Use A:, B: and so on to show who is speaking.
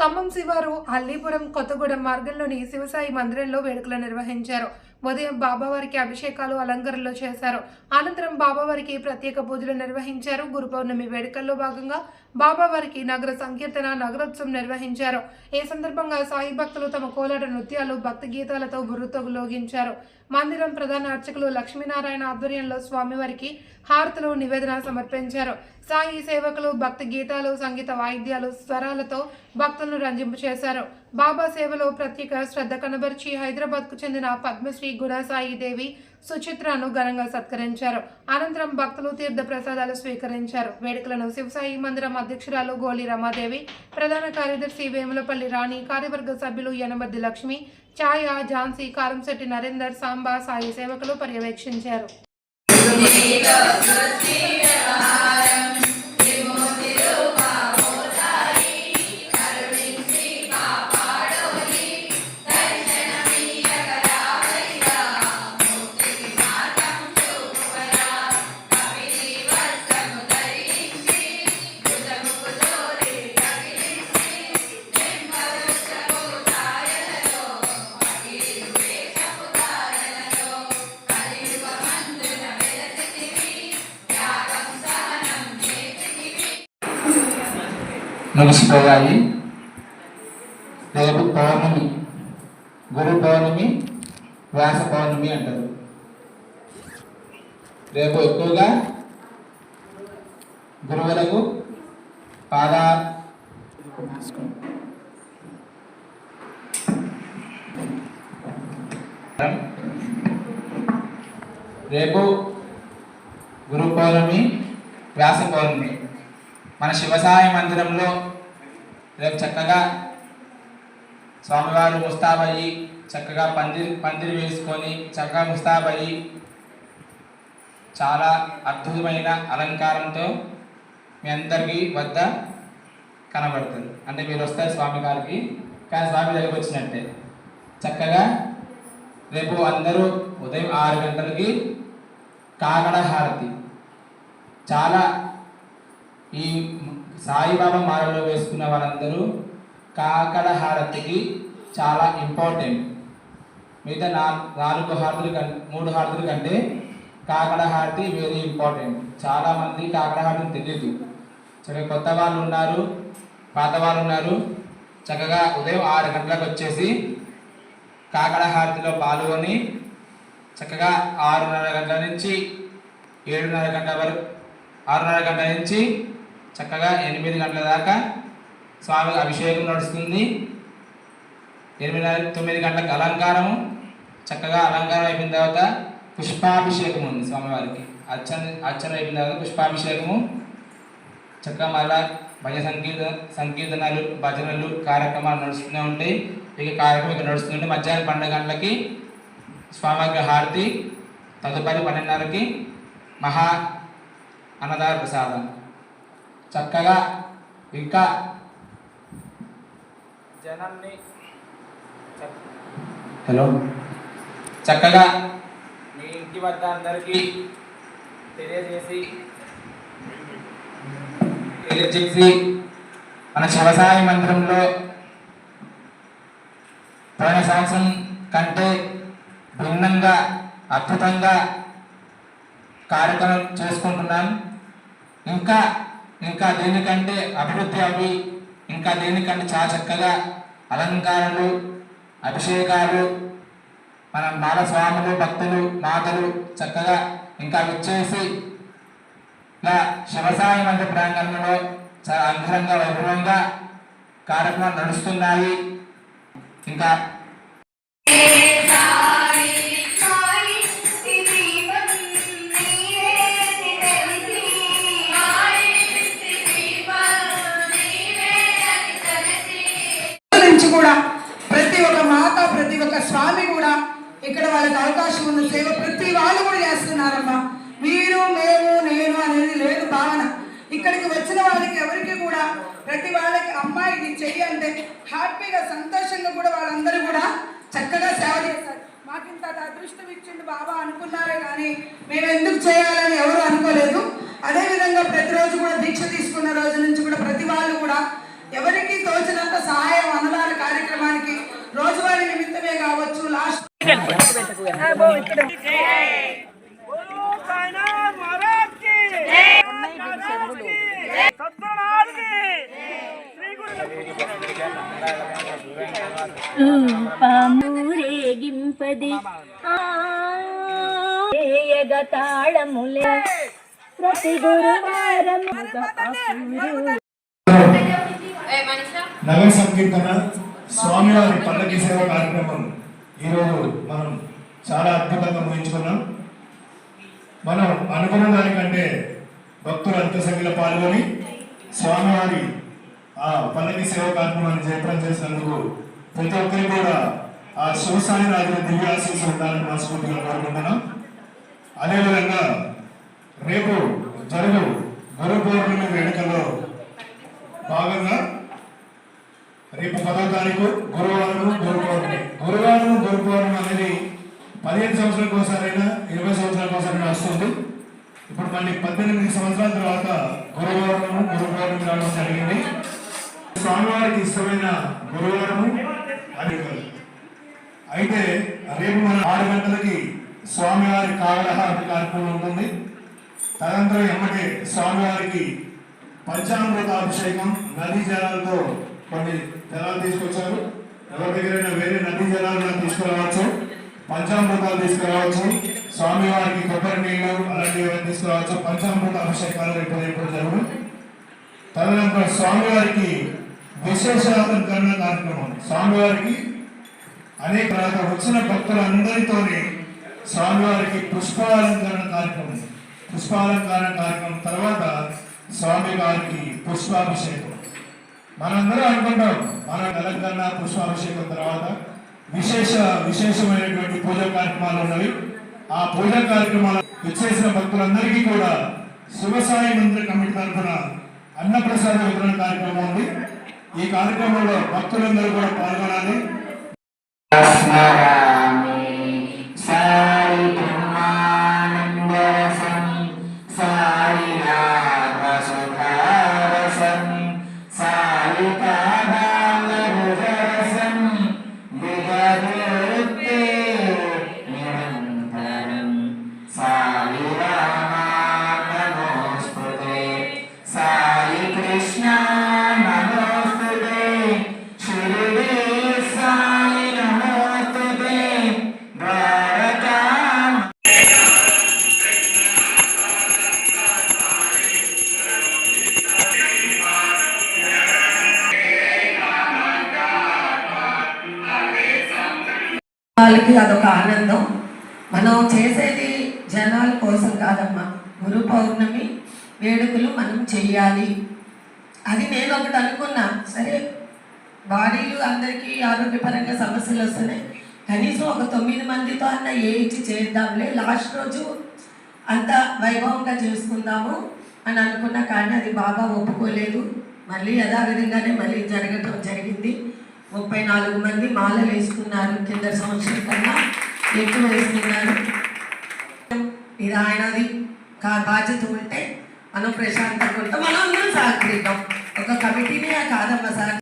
A: ఖమ్మం శివారు అల్లీపురం కొత్తగూడెం మార్గంలోని శివసాయి మందిరంలో వేడుకలు నిర్వహించారు. ఉదయం బాబావారికి అభిషేకాలు అలంకరణలు చేశారు. అనంతరం బాబావారికి ప్రత్యేక పూజలు నిర్వహించారు. గురు పౌర్ణమి వేడుకల్లో భాగంగా బాబావారికి నగర సంకీర్తన నగరోత్సవం నిర్వహించారు. ఈ సందర్భంగా సాయి భక్తులు తమ కోలాట నృత్యాలు భక్తి గీతాలతో బుర్రతోగులోగించారు మందిరం ప్రధాన అర్చకులు లక్ష్మీనారాయణ ఆధ్వర్యంలో స్వామివారికి హారతులు నివేదన సమర్పించారు. సాయి సేవకులు భక్తి గీతాలు సంగీత వాయిద్యాలు స్వరాలతో భక్తులను రంజింపు చేశారు బాబా సేవలో ప్రత్యేక శ్రద్ధ కనబరిచి హైదరాబాద్కు చెందిన పద్మశ్రీ గుణసాయి దేవి సుచిత్రను ఘనంగా సత్కరించారు. అనంతరం భక్తులు తీర్థ ప్రసాదాలు స్వీకరించారు. వేడుకలను శివసాయి మందిరం అధ్యక్షురాలు గోలి రమాదేవి ప్రధాన కార్యదర్శి వేములపల్లి రాణి కార్యవర్గ సభ్యులు యనమద్ది లక్ష్మి ఛాయ ఝాన్సీ కారంశెట్టి నరేందర్ సాంబా సాయి సేవకులు పర్యవేక్షించారు.
B: ముగిసిపోయాయి రేపు పౌర్ణమి గురు పౌర్ణమి వ్యాస పౌర్ణమి అంటారు. రేపు ఎక్కువగా గురువులకు పాద రేపు గురు పౌర్ణమి వ్యాస పౌర్ణమి. మన శివసాయి మందిరంలో రేపు చక్కగా స్వామివారు ముస్తాబయ్యి చక్కగా పందిరి పందిరి వేసుకొని చక్కగా ముస్తాబయ్యి చాలా అద్భుతమైన అలంకారంతో మీ అందరికీ వద్ద కనబడుతుంది. అంటే మీరు వస్తారు స్వామి గారికి కానీ స్వామి దగ్గరికి వచ్చినట్టే. చక్కగా రేపు అందరూ ఉదయం ఆరు గంటలకి కాకడ హారతి. చాలా ఈ సాయిబాబా మాలలో వేసుకున్న వాళ్ళందరూ కాకడ హారతికి చాలా ఇంపార్టెంట్ మిగతా నా నాలుగు హారతులు కంటే మూడు హారతుల కంటే కాకడ హారతి వెరీ ఇంపార్టెంట్ చాలామంది కాకడ హారతిని తెలియదు. చక్కగా కొత్త వాళ్ళు ఉన్నారు పాత వాళ్ళు ఉన్నారు. చక్కగా ఉదయం ఆరు గంటలకు వచ్చేసి కాకడ హారతిలో పాల్గొని చక్కగా ఆరున్నర గంటల నుంచి ఏడున్నర గంటల వరకు ఆరున్నర గంటల నుంచి చక్కగా ఎనిమిది గంటల దాకా స్వామి అభిషేకం నడుస్తుంది. ఎనిమిది తొమ్మిది గంటలకు అలంకారము చక్కగా అలంకారం అయిపోయిన తర్వాత పుష్పాభిషేకం ఉంది స్వామివారికి. అర్చన అర్చన అయిపోయిన తర్వాత పుష్పాభిషేకము. చక్కగా మళ్ళా భజ సంకీర్త సంకీర్తనలు భజనలు కార్యక్రమాలు నడుస్తూనే ఉంటాయి. ఇక కార్యక్రమం ఇక్కడ నడుస్తుంటే మధ్యాహ్నం పన్నెండు గంటలకి స్వామివారికి హారతి తదుపరి పన్నెండున్నరకి మహా అన్నదాన ప్రసాదం. చక్కగా ఇంకా జనాన్ని హలో. చక్కగా మీ ఇంటి వద్ద అందరికీ తెలియజేసి తెలియజేసి మన శివసాయి మందిరంలో పోయిన సంవత్సరం కంటే భిన్నంగా అద్భుతంగా కార్యక్రమం చేసుకుంటున్నాం. ఇంకా ఇంకా దేనికంటే అభివృద్ధి అవి ఇంకా దేనికంటే చాలా చక్కగా అలంకారాలు అభిషేకాలు మన బాలస్వాములు భక్తులు మాతలు చక్కగా ఇంకా విచ్చేసి ఇలా శివసాయి మందిర ప్రాంగణంలో చాలా అంగరంగ వైభవంగా కార్యక్రమాలు నడుస్తున్నాయి. ఇంకా
C: నుంచి కూడా ప్రతి ఒక్క మాత ప్రతి ఒక్క స్వామి కూడా ఇక్కడ వాళ్ళకి అవకాశం ఉన్న సేవ ప్రతి వాళ్ళు కూడా చేస్తున్నారమ్మా. మీరు మేము నేను అనేది లేదు భావన. ఇక్కడికి వచ్చిన వాళ్ళకి ఎవరికి కూడా ప్రతి వాళ్ళకి అమ్మాయి ఇది చెయ్యి అంటే హ్యాపీగా సంతోషంగా కూడా వాళ్ళందరూ కూడా చక్కగా సేవ చేశారు. మాకు ఇంత అదృష్టం ఇచ్చింది బాబా అనుకున్నారే కానీ మేము ఎందుకు చేయాలని ఎవరు అనుకోలేదు. అదేవిధంగా ప్రతిరోజు కూడా దీక్ష తీసుకున్న రోజు నుంచి కూడా ప్రతి వాళ్ళు కూడా ఎవరికి తోచినంత సహాయం
D: ఇక్కడే కావచ్చు
E: లాస్ట్ రూపమురేగింపది తాళములే ప్రతి గురువారము
F: నగర సంకీర్తన స్వామివారి పల్లకి సేవ కార్యక్రమం ఈరోజు మనం చాలా అద్భుతంగా ముగించుకున్నాం. మనం అనుకున్న దానికంటే భక్తులు అంత సంఖ్యలో పాల్గొని స్వామివారి ఆ పల్లకి సేవ కార్యక్రమాన్ని జయప్రం చేసినందుకు ప్రతి ఒక్కరికి కూడా ఆ శివసాయి రాజు దివ్యాశీస్సు ఉండాలని మనస్ఫూర్తిగా కోరుకుంటున్నాం. అదేవిధంగా రేపు జరుగు గురు పౌర్ణమి వేడుకలో భాగంగా రేపు పదో తారీఖు గురువారం గురు గురువారం గురువారం గురు అనేది పదిహేను సంవత్సరాలకు ఒకసారైనా ఇరవై సంవత్సరాలకు ఒకసారైనా వస్తుంది. ఇప్పుడు మళ్ళీ పద్దెనిమిది సంవత్సరాల తర్వాత గురువారము గురువారం రావడం జరిగింది. స్వామివారికి ఇష్టమైన గురువారము అది అయితే రేపు మన ఆరు గంటలకి స్వామివారి కావలహారతి కార్యక్రమం ఉంటుంది. తదనంతరం ఎమ్మటే స్వామివారికి పంచామృత అభిషేకం నదీ జలాలతో కొన్ని జలాలు తీసుకొచ్చారు. ఎవరి దగ్గరైనా వేరే నదీ జలాలు తీసుకురావచ్చు. పంచామృతాలు తీసుకురావచ్చు. స్వామివారికి కొబ్బరి నీళ్ళు అలాంటివి తీసుకురావచ్చు. పంచామృత అభిషేకాలు ఇప్పుడు ఇప్పుడు జరుగు తదనంతరం స్వామివారికి విశేష కార్యక్రమం. స్వామివారికి అనేక రకాల వచ్చిన భక్తులందరితోనే స్వామివారికి పుష్పాలంకరణ కార్యక్రమం. పుష్పాలంకరణ కార్యక్రమం తర్వాత స్వామి వారికి పుష్పాభిషేకం. మనందరం అనుకుంటాం. మన తెలంగాణ పుష్పాభిషేకం తర్వాత విశేష విశేషమైనటువంటి పూజా కార్యక్రమాలు ఉన్నవి. ఆ పూజా కార్యక్రమాలు విచ్చేసిన భక్తులందరికీ కూడా శివసాయి మందిర కమిటీ తరఫున అన్నప్రసాద వితరణ కార్యక్రమం ఉంది. ఈ కార్యక్రమంలో భక్తులందరూ కూడా పాల్గొనాలి.
G: వాళ్ళకి అదొక ఆనందం. మనం చేసేది జనాల కోసం కాదమ్మా. గురు పౌర్ణమి వేడుకలు మనం చెయ్యాలి. అది నేను ఒకటి అనుకున్నా. సరే బాడీలు అందరికీ ఆరోగ్యపరంగా సమస్యలు వస్తున్నాయి. కనీసం ఒక తొమ్మిది మందితో అన్న ఏ ఇచ్చి చేద్దాంలే. లాస్ట్ రోజు అంత వైభవంగా చేసుకుందాము అని అనుకున్నా కానీ అది బాగా ఒప్పుకోలేదు. మళ్ళీ యథావిధంగానే మళ్ళీ జరగటం జరిగింది. ముప్పై నాలుగు మంది మాలలు వేసుకున్నారు కింద సంవత్సరం కన్నా ఎక్కువ వేసుకున్నారు. ఇది ఆయనది కా బాధ్యత ఉంటే మనం ప్రశాంతంగా ఉంటాం. మనం అందరం సహకరిద్దాం. ఒక కమిటీనే కాదమ్మా సార్